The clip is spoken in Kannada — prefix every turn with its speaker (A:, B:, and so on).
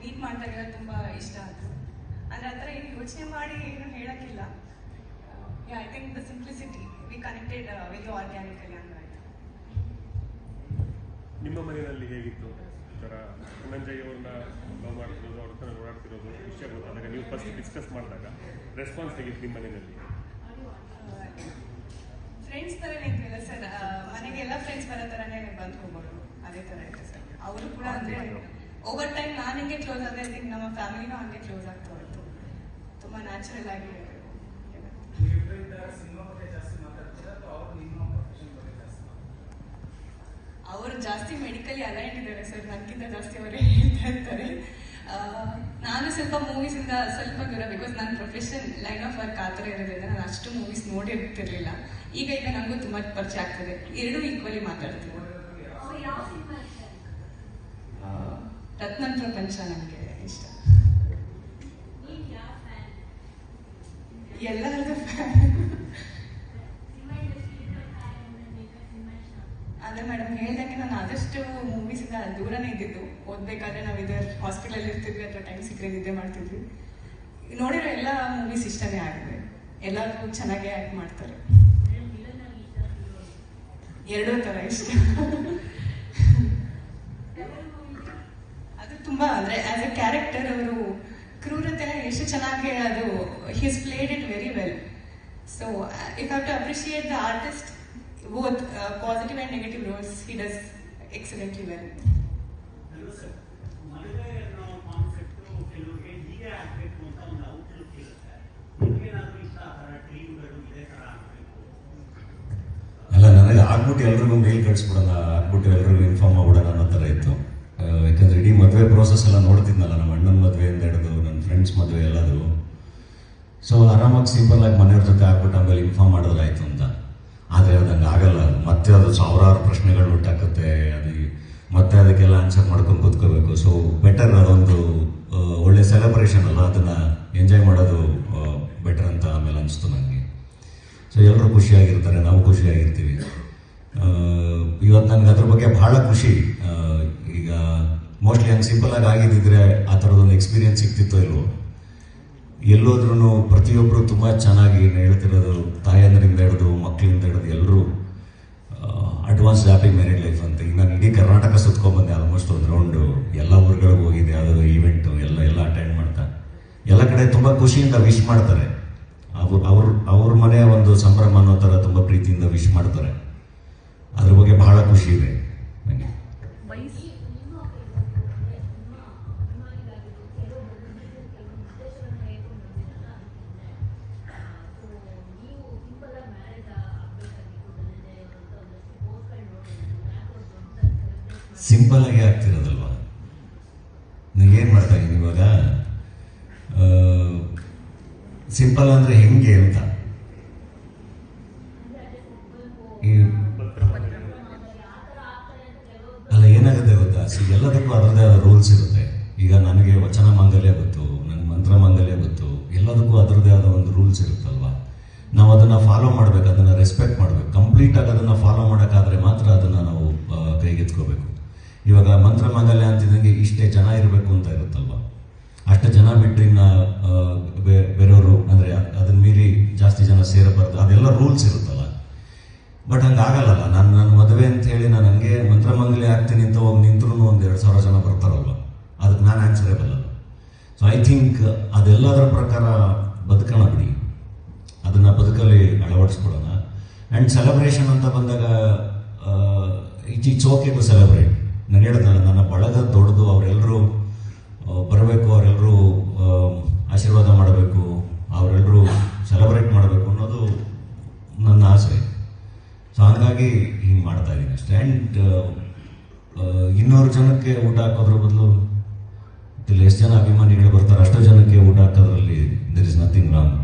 A: ಮೀಟ್ ಮಾಡಿದಾಗ ತುಂಬ ಇಷ್ಟ ಆಯಿತು. ಅಂದರೆ ಆ ಥರ ಏನು ಯೋಚನೆ ಮಾಡಿ ಏನು ಹೇಳೋಕ್ಕಿಲ್ಲ. I think the simplicity we connected very organically ಹಂಗಾಯ್ತು
B: ನಿಮ್ಮ ಮನೆಯಲ್ಲಿ ಹೇಗಿತ್ತು? ಥರ ಧನಂಜಯ್ ಅವ್ರನ್ನ ಲವ್ ಮಾಡ್ತಿರೋದು ಅವ್ರ ಹತ್ರ ಓಡಾಡ್ತಿರೋದು ವಿಷಯ ಗೊತ್ತಾದಾಗ ನೀವು ಫಸ್ಟ್ ಡಿಸ್ಕಸ್ ಮಾಡಿದಾಗ ರೆಸ್ಪಾನ್ಸ್ ಹೇಗಿತ್ತು ನಿಮ್ಮ ಮನೆಯಲ್ಲಿ?
A: ಫ್ರೆಂಡ್ಸ್ ಥರನೇ ಇದ್ವಿಲ್ಲ ಸರ್. ಮನೆಗೆಲ್ಲ ಫ್ರೆಂಡ್ಸ್ ಬರೋ ಥರನೇ ಬಂದು ಹೋಗೋರು ಅದೇ ಥರ ಇದೆ ಸರ್. ಅವರು ಕೂಡ ಅಂದರೆ ಓವರ್ ಟೈಮ್ ನಾನು ಹಿಂಗೆ ಕ್ಲೋಸ್ ಆದರೆ ಐ ನಮ್ಮ ಫ್ಯಾಮಿಲಿನೂ ಹಂಗೆ ಕ್ಲೋಸ್ ಆಗ್ತಾ ಹೋಯ್ತು ತುಂಬ ನ್ಯಾಚುರಲ್ ಆಗಿ
C: ಅವ್ರು ಜಾಸ್ತಿ
A: ಮೆಡಿಕಲಿ ಅಲೈನ್ ಇದ್ದಾರೆ ಸರ್ ನನಗಿಂತ ಜಾಸ್ತಿ ಅವರೇ ಹೇಳ್ತಾ ಇರ್ತಾರೆ. ನಾನು ಸ್ವಲ್ಪ ಮೂವೀಸಿಂದ ಸ್ವಲ್ಪ ದೂರ ಬಿಕಾಸ್ ನನ್ನ ಪ್ರೊಫೆಷನ್ ಲೈನ್ ಆಫ್ ವರ್ಕ್ ಆ ಥರ ಇರೋದ್ರಿಂದ ನಾನು ಅಷ್ಟು ಮೂವೀಸ್ ನೋಡಿರ್ತಿರ್ಲಿಲ್ಲ. ಈಗ ಈಗ ನನಗೂ ತುಂಬ ಪರಿಚಯ ಆಗ್ತದೆ. ಎರಡೂ ಈಕ್ವಲಿ ಮಾತಾಡ್ತೀವಿ. ರತ್ನನ್ ಪ್ರಪಂಚ ನನಗೆ ಇಷ್ಟ. ಎಲ್ಲರದ್ದು ಅದೇ ಮೇಡಮ್ ಹೇಳ್ದಂಗೆ ನಾನು ಆದಷ್ಟು ಮೂವೀಸಿಂದ ದೂರನೇ ಇದ್ದಿದ್ದು. ಓದ್ಬೇಕಾದ್ರೆ ನಾವು ಇದೇ ಹಾಸ್ಪಿಟಲ್ ಇರ್ತಿದ್ವಿ ಅಥವಾ ಟೈಮ್ ಸಿಕ್ಕರೆ ನಿದ್ದೆ ಮಾಡ್ತಿದ್ವಿ. ನೋಡಿರೋ ಎಲ್ಲ ಮೂವೀಸ್ ಇಷ್ಟನೇ ಆಗಿದೆ. ಎಲ್ಲರೂ ಚೆನ್ನಾಗೇ ಆಕ್ಟ್ ಮಾಡ್ತಾರೆ. ಎರಡೂ ಥರ ಇಷ್ಟ ಅದು ತುಂಬ ಅಂದರೆ ಆ್ಯಸ್ ಎ ಕ್ಯಾರೆಕ್ಟರ್ ಅವರು ಕ್ರೂರತೆನ ಎಷ್ಟು ಚೆನ್ನಾಗಿ ಅದು his played it very well so if have to appreciate the artist both positive and negative roles he does excellently well
D: ಅಲ್ಲ ನನಗೆ ಆಗ್ಬಿಟ್ಟು ಎಲ್ರಿಗೂ ಮೇಲ್ ಕಳಿಸ್ಬಿಡೋಣ ಆಗ್ಬಿಟ್ಟು ಎಲ್ರಿಗೂ ಇನ್ಫಾರ್ಮ್ ಮಾಡ್ಬಿಡೋಣ ಅನ್ನೋ ಥರ ಇತ್ತು. ಯಾಕಂದ್ರೆ ಇಡೀ ಮದುವೆ ಪ್ರೋಸೆಸ್ ಎಲ್ಲ ನೋಡ್ತಿದ್ನಲ್ಲ, ನಮ್ಮ ಅಣ್ಣನ ಮದುವೆಯಿಂದ ಹಿಡಿದು ನನ್ನ ಫ್ರೆಂಡ್ಸ್ ಮದುವೆ ಎಲ್ಲಾದರೂ. ಸೊ ಆರಾಮಾಗಿ ಸಿಂಪಲ್ ಆಗಿ ಮನೆಯವ್ರ ಜೊತೆ ಹಾಕ್ಬಿಟ್ಟು ಆಮೇಲೆ ಇನ್ಫಾರ್ಮ್ ಮಾಡೋದಾಯ್ತು ಅಂತ. ಆದರೆ ಅದು ಹಂಗೆ ಆಗಲ್ಲ. ಮತ್ತೆ ಅದು ಸಾವಿರಾರು ಪ್ರಶ್ನೆಗಳು ಹುಟ್ಟಾಕತ್ತೆ. ಅದು ಮತ್ತೆ ಅದಕ್ಕೆಲ್ಲ ಆನ್ಸರ್ ಮಾಡ್ಕೊಂಡು ಕೂತ್ಕೋಬೇಕು. ಸೊ ಬೆಟರ್ ಅದೊಂದು ಒಳ್ಳೆ ಸೆಲೆಬ್ರೇಷನ್ ಅಲ್ಲ ಅದನ್ನು ಎಂಜಾಯ್ ಮಾಡೋದು ಬೆಟರ್ ಅಂತ ಆಮೇಲೆ ಅನಿಸ್ತು ನನಗೆ ಸೊ ಎಲ್ಲರೂ ಖುಷಿಯಾಗಿರ್ತಾರೆ. ನಾವು ಖುಷಿಯಾಗಿರ್ತೀವಿ. ಇವತ್ತು ನನಗೆ ಅದ್ರ ಬಗ್ಗೆ ಬಹಳ ಖುಷಿ. ಮೋಸ್ಟ್ಲಿ ಹಂಗೆ ಸಿಂಪಲ್ ಆಗಿ ಆಗಿದ್ದಿದ್ರೆ ಆ ಥರದೊಂದು ಎಕ್ಸ್ಪೀರಿಯನ್ಸ್ ಸಿಗ್ತಿತ್ತೋ ಇಲ್ವೋ? ಎಲ್ಲೋದ್ರೂ ಪ್ರತಿಯೊಬ್ಬರು ತುಂಬ ಚೆನ್ನಾಗಿ ಹೇಳ್ತಿರೋದು ತಾಯಂದ್ರಿಂದ ಹಿಡಿದು ಮಕ್ಕಳಿಂದ ಹಿಡಿದು ಎಲ್ಲರೂ ಅಡ್ವಾನ್ಸ್ ಹ್ಯಾಪಿ ಮ್ಯಾರಿಡ್ ಲೈಫ್ ಅಂತ. ಈಗ ನಾನು ಇಡೀ ಕರ್ನಾಟಕ ಸುತ್ಕೊಂಡ್ಬಂದೆ ಆಲ್ಮೋಸ್ಟ್ ಒಂದು ರೌಂಡು ಎಲ್ಲ ಊರುಗಳಿಗೆ ಹೋಗಿದ್ದೆ, ಯಾವುದಾದ್ರು ಈವೆಂಟು ಎಲ್ಲ ಎಲ್ಲ ಅಟೆಂಡ್ ಮಾಡ್ತಾ. ಎಲ್ಲ ಕಡೆ ತುಂಬ ಖುಷಿಯಿಂದ ವಿಶ್ ಮಾಡ್ತಾರೆ. ಅವ್ರು ಅವ್ರ ಅವ್ರ ಮನೆಯ ಒಂದು ಸಂಭ್ರಮ ಅನ್ನೋ ಥರ ತುಂಬ ಪ್ರೀತಿಯಿಂದ ವಿಶ್ ಮಾಡ್ತಾರೆ. ಅದ್ರ ಬಗ್ಗೆ ಬಹಳ ಖುಷಿ ಇದೆ ನನಗೆ ಸಿಂಪಲ್ ಆಗಿ ಆಗ್ತಿರೋದಲ್ವಾ? ಏನು ಮಾಡ್ತಾ ಇದ್ದೀನಿ ಇವಾಗ? ಸಿಂಪಲ್ ಅಂದರೆ ಹೆಂಗೆ ಅಂತ? ಅಲ್ಲ, ಏನಾಗುತ್ತೆ ಗೊತ್ತಾ? ಸೊ, ಎಲ್ಲದಕ್ಕೂ ಅದರದೇ ಆದ ರೂಲ್ಸ್ ಇರುತ್ತೆ. ಈಗ ನನಗೆ ವಚನ ಮಾಂಗಲ್ಯ ಗೊತ್ತು ನನ್ನ ಮಂತ್ರ ಮಾಂಗಲ್ಯ ಗೊತ್ತು, ಎಲ್ಲದಕ್ಕೂ ಅದರದೇ ಆದ ಒಂದು ರೂಲ್ಸ್ ಇರುತ್ತಲ್ವಾ? ನಾವು ಅದನ್ನು ಫಾಲೋ ಮಾಡಬೇಕು, ಅದನ್ನು ರೆಸ್ಪೆಕ್ಟ್ ಮಾಡಬೇಕು. ಕಂಪ್ಲೀಟಾಗಿ ಅದನ್ನು ಫಾಲೋ ಮಾಡೋಕ್ಕಾದರೆ ಮಾತ್ರ ಅದನ್ನು ನಾವು ಕೈಗೆತ್ಕೋಬೇಕು. ಇವಾಗ ಮಂತ್ರ ಮಾಂಗಲ್ಯ ಅಂತಿದ್ದಂಗೆ ಇಷ್ಟೇ ಜನ ಇರಬೇಕು ಅಂತ ಇರುತ್ತಲ್ವ? ಅಷ್ಟು ಜನ ಬಿಟ್ಟರೆ ಇನ್ನು ಬೇರೆಯವರು, ಅಂದರೆ ಅದನ್ನ ಮೀರಿ ಜಾಸ್ತಿ ಜನ ಸೇರಬಾರ್ದು, ಅದೆಲ್ಲ ರೂಲ್ಸ್ ಇರುತ್ತಲ್ಲ. ಬಟ್ ಹಂಗೆ ಆಗಲ್ಲಲ್ಲ ನಾನು ನನ್ನ ಮದುವೆ ಅಂತ ಹೇಳಿ ನಾನು ಹಂಗೆ ಮಂತ್ರಮಂಗಲಿ ಆಗ್ತೀನಿ ಅಂತ ಹೋಗಿ ನಿಂತ್ರೂ ಒಂದು ಎರಡು ಸಾವಿರ ಜನ ಬರ್ತಾರಲ್ವ? ಅದಕ್ಕೆ ನಾನು ಆನ್ಸರೇಬಲ್ ಅಲ್ಲ ಸೊ ಐ ಥಿಂಕ್ ಅದೆಲ್ಲದರ ಪ್ರಕಾರ ಬದುಕೋಣ ಬಿಡಿ. ಅದನ್ನು ಬದುಕಲ್ಲಿ ಅಳವಡಿಸ್ಕೊಡೋಣ. ಆ್ಯಂಡ್ ಸೆಲೆಬ್ರೇಷನ್ ಅಂತ ಬಂದಾಗ it it's okay to celebrate ನಾನು ಹೇಳಿದ್ನಲ್ಲ, ನನ್ನ ಬಳಗ ದೊಡ್ಡದು ಅವರೆಲ್ಲರೂ ಬರಬೇಕು ಅವರೆಲ್ಲರೂ ಆಶೀರ್ವಾದ ಮಾಡಬೇಕು ಅವರೆಲ್ಲರೂ ಸೆಲೆಬ್ರೇಟ್ ಮಾಡಬೇಕು ಅನ್ನೋದು ನನ್ನ ಆಸೆ. ಸೊ ಹಾಗಾಗಿ ಹಿಂಗೆ ಮಾಡ್ತಾ ಇದ್ದೀನಿ ಅಷ್ಟೇ. ಆ್ಯಂಡ್ ಇನ್ನೂರು ಜನಕ್ಕೆ ಊಟ ಹಾಕೋದ್ರ ಬದಲು ಎಷ್ಟು ಜನ ಅಭಿಮಾನಿಗಳು ಬರ್ತಾರೆ, ಅಷ್ಟು ಜನಕ್ಕೆ ಊಟ ಹಾಕೋದ್ರಲ್ಲಿ ದರ್ ಇಸ್ ನಥಿಂಗ್ ರಾಂಗ್